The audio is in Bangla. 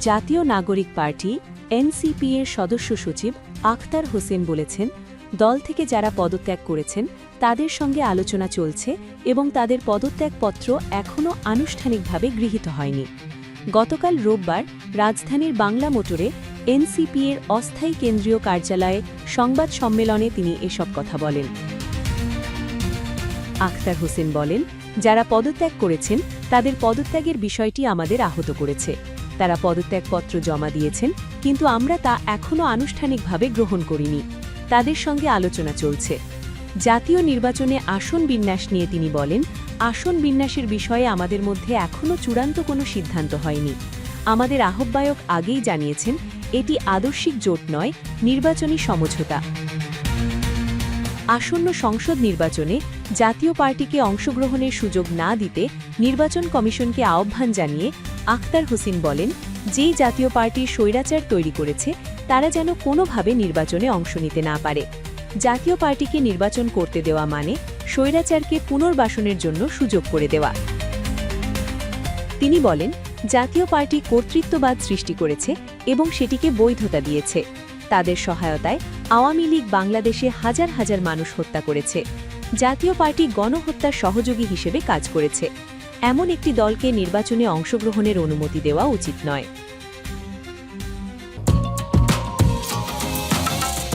জাতীয় নাগরিক পার্টি, এনসিপি এর সদস্য সচিব আখতার হোসেন বলেছেন, দল থেকে যারা পদত্যাগ করেছেন, তাদের সঙ্গে আলোচনা চলছে এবং তাদের পদত্যাগপত্র এখনও আনুষ্ঠানিকভাবে গৃহীত হয়নি। গতকাল রোববার রাজধানীর বাংলা মোটরে এনসিপি এর অস্থায়ী কেন্দ্রীয় কার্যালয়ে সংবাদ সম্মেলনে তিনি এসব কথা বলেন। আখতার হোসেন বলেন, যারা পদত্যাগ করেছেন, তাদের পদত্যাগের বিষয়টি আমাদের আহত করেছে। তারা পদত্যাগপত্র জমা দিয়েছেন, কিন্তু আমরা তা এখনও আনুষ্ঠানিকভাবে গ্রহণ করিনি। তাদের সঙ্গে আলোচনা চলছে। জাতীয় নির্বাচনে আসন বিন্যাস নিয়ে তিনি বলেন, আসন বিন্যাসের বিষয়ে আমাদের মধ্যে এখনও চূড়ান্ত কোনো সিদ্ধান্ত হয়নি। আমাদের আহ্বায়ক আগেই জানিয়েছেন, এটি আদর্শিক জোট নয়, নির্বাচনী সমঝোতা। আসন্ন সংসদ নির্বাচনে জাতীয় পার্টিকে অংশগ্রহণের সুযোগ না দিতে নির্বাচন কমিশনকে আহ্বান জানিয়ে আখতার হোসেন বলেন যেই জাতীয় পার্টির স্বৈরাচার তৈরি করেছে, তারা যেন কোনোভাবে নির্বাচনে অংশ নিতে না পারে। জাতীয় পার্টিকে নির্বাচন করতে দেওয়া মানে স্বৈরাচারকে পুনর্বাসনের জন্য সুযোগ করে দেওয়া। তিনি বলেন, জাতীয় পার্টি কর্তৃত্ববাদ সৃষ্টি করেছে এবং সেটিকে বৈধতা দিয়েছে। তাদের সহায়তায় আওয়ামী লীগ বাংলাদেশে হাজার হাজার মানুষ হত্যা করেছে। জাতীয় পার্টি গণহত্যার সহযোগী হিসেবে কাজ করেছে। এমন একটি দলকে নির্বাচনে অংশগ্রহণের অনুমতি দেওয়া উচিত নয়।